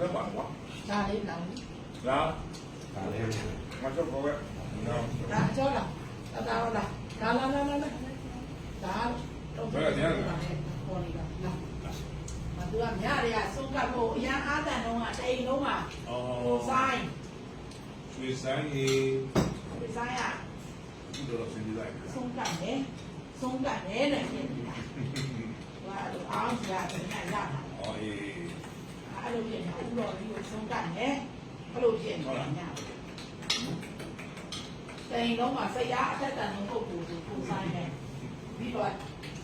လည်းပါကွာဒါလေးလောင်းဒါဒါလည်းမတော့ဘောပဲနော်ဒါကြောလားဒါဒါလားဒါလာလာလာဒါတော့ပေါ်နေတာနော်မသူကမြရရစုကပ်ဖို့အရန်အားတန်တော့ကတိန်လုံးကအောဟို်ဆိုင်ရွှေဆိုင်ကြီးဒီဆိုင်ကဒီတော့စဉ်းစားလိုက်ဆုံးကပ်တယ်ဆုံးကပ်တယ်နဲ့ပြင်နေတာဟိုကအားအောင်ကြာတယ်နဲ့ရတာအော် အေးအဲ့လိုပြင်တာဥတော်ကြီးကိုဆုံးကပ်တယ်အဲ့လိုပြင်နေတာညတိန်လုံးကဆရာအသက်တန်ဆုံးပုဂ္ဂိုလ်ကိုပူဆိုင်တယ်ပြီးတော့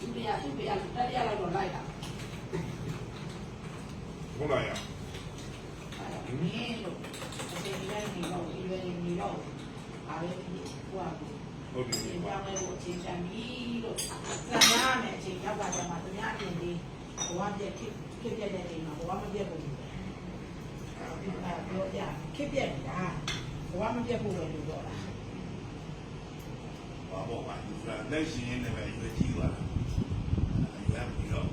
သူတရားသူတရားတက်ရလောက်တော့လိုက်တာဟုတ်လားရမင်းတို့အချိန်ကြီးတိုင်းနေတော့ဒီပဲနေတော့အားလည်းဟိုကဟုတ်ပြီဒီကြောင်းလေးကိုအချိန်တန်ပြီလို့စံရမယ်အချိန်ရောက်တာကျမှသူများအပြင်ဒီ ဘဝပြက်ဖြစ်ဖြစ်ပြတဲ့ချိန်မှာဘဝမပြက်ဘူးဒီကပြောပြဖြစ်ပြနေတာဘဝမပြက်ဘူးပဲလို့ပြောတာဘာပေါ့ပါဒီကလက်ရှိရင်းနဲ့ပဲရွေးကြည့်သွားတာရွေးပြီးတော့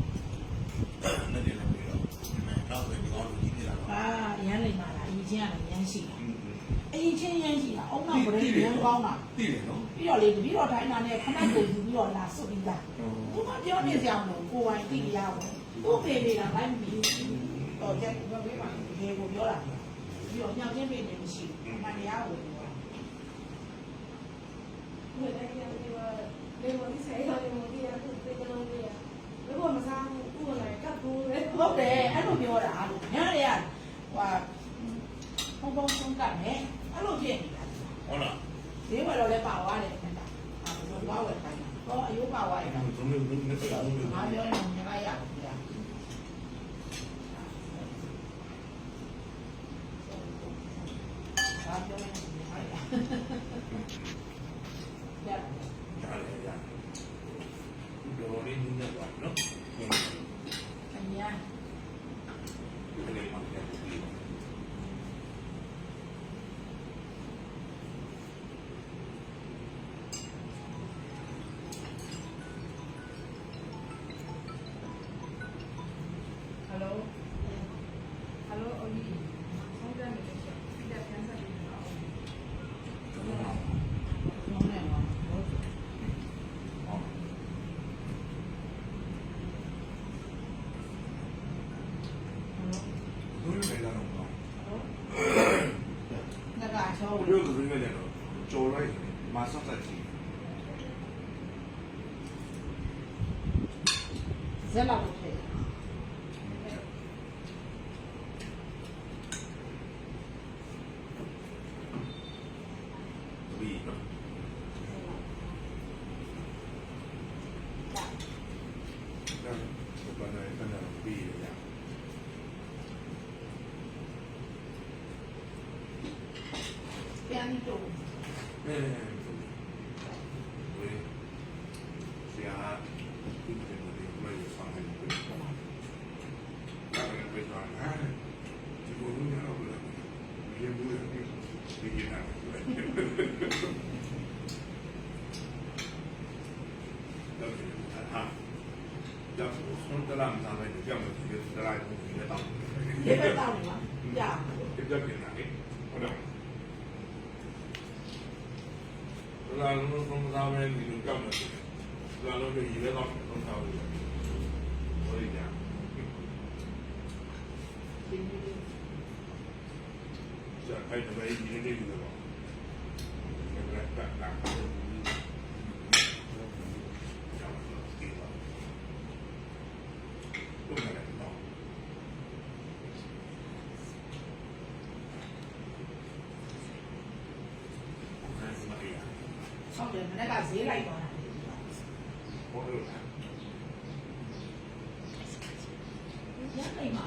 နဲ့တယ်လည်းပြီးတော့နောက်ပဲဒီကောင်လူကြီးပြလာတော့အာရမ်းလိမ့်ပါလားအရင်ချင်းကလည်းရမ်းရှိတာอืมအရင်ချင်းရမ်းရှိတာအုံနောက်ပရိရမ်းကောင်းတာတည်တယ်နော်ပြီးတော့လေတပည့်တော်ထိုင်းတာနဲ့ခဏကိုယူပြီးတော့လာစွတ်ပြီးသားသူကပြောနေကြအောင်လို့ကိုယ်ပိုင်သိရအောင် ကိုယ်ပေနေတာဘာမှမပြီးတော့ကျန်ညောင်းပေးမှာဒီကိုပြောတာပြီးတော့ညောင်းချင်းပေးနေမရှိဘူးမှန်တရားကိုပြောတာဘယ်တိုင်းကဒီကလေမော်ဒီဆိုင်ရောလေမော်ဒီရခုပေးကြလို့လေဘောမစားဘူးကိုယ်လည်းကပ်ဘူးပဲဟုတ်တယ်အဲ့လိုပြောတာလို့ညရရဟွာဘုံဘုံဆုံးကနဲ့အဲ့လိုဖြစ်နေတာဟုတ်လားဈေးဝယ်တော့လည်းပါသွားတယ်ခင်ဗျာဘာလို့ပါဝယ်ခိုင်းတော့အယိုးပါသွားတယ်ခင်ဗျာဘုံဘုံနဲ့ဆက်အောင်လို့ငါပြောနေတာ ဘုရားလည်းတော့တော့ငါကချောဘုရားကဘုရားလည်း တော့ကြော်လိုက်မာဆက်ဆက် ကြည့်ဇက်လောက်ဖြစ်ပြီးတော့ဒါဘာလဲဆန္ဒပြီးရပြန်ပြီးတော့အဲဝေးဆရာဒီကနေ့ဒီမှာရဆောင်နေတယ်ဒါလည်းပဲတော့ဟာဒီလိုမျိုးတော့ဘယ်လိုလဲဘူးလေဒီကိနာတော့ဟာဒါဆုံးတလားမသားပဲကြောက်လို့ဒီတလားကိုဒီတော့ဒီဘက်တောက်နေပါကြာဒီကြောက်နေတာလေဟုတ်တယ်လာလုံးဆုံးသားပဲဒီလိုကြောက်နေတယ်လာလုံးတွေ ဆုံးတယ်မနေ့ကဈေးလိုက်သွားတာဟုတ်တယ်ရမ်းနေမှာ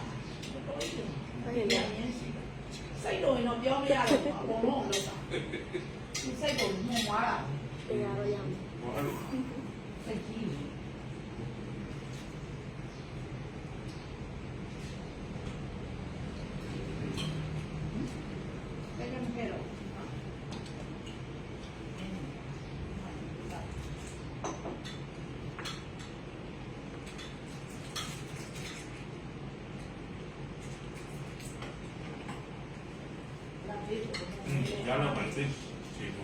တော်တော်ကြီးတယ်ရမ်းနေစိတ်တော်ရင်တော့ပြောမရတော့ဘူးအကုန်လုံးအောင်လုပ်တာစိတ်တော်မှန်သွားတာတရားတော့ရမယ် 嗯，原来蛮真，这种。